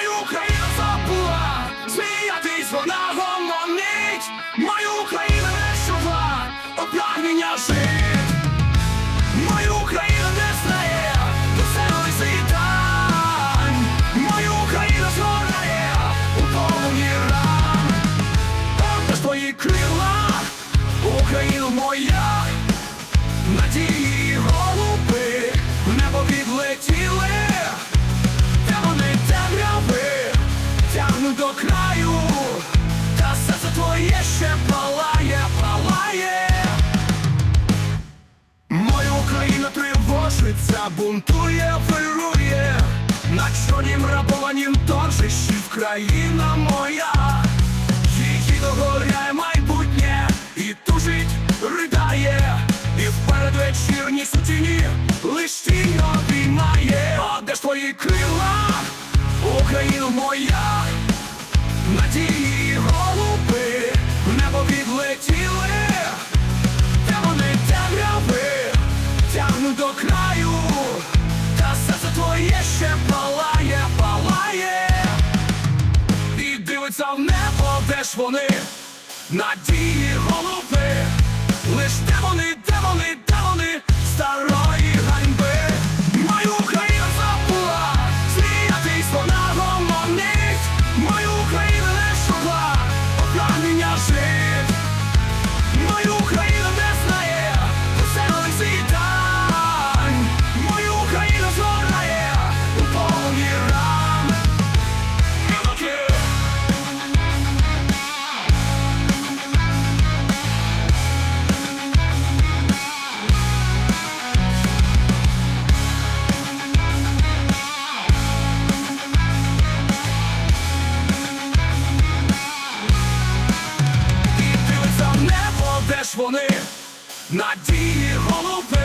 Мою Україну забула, сміятись вона гомонить. Мою Україну не чула, прагнення жить. До краю, та серце твоє ще палає, палає. Моя Україна тривожиться, бунтує, вирує, на чорнім рабованім торжищі Вкраїна моя, її догоряє майбутнє і тужить, ридає, і вперед вечірні сутіні лиш тінь обіймає. А де ж твої крила, Україна моя, надії голуби, в небо відлетіли. Де вони? Темряви тягнуть до краю, та серце твоє ще палає, палає, і дивиться в небо, де ж вони, надії голуби, лиш де вони, ж вони, надії голуби,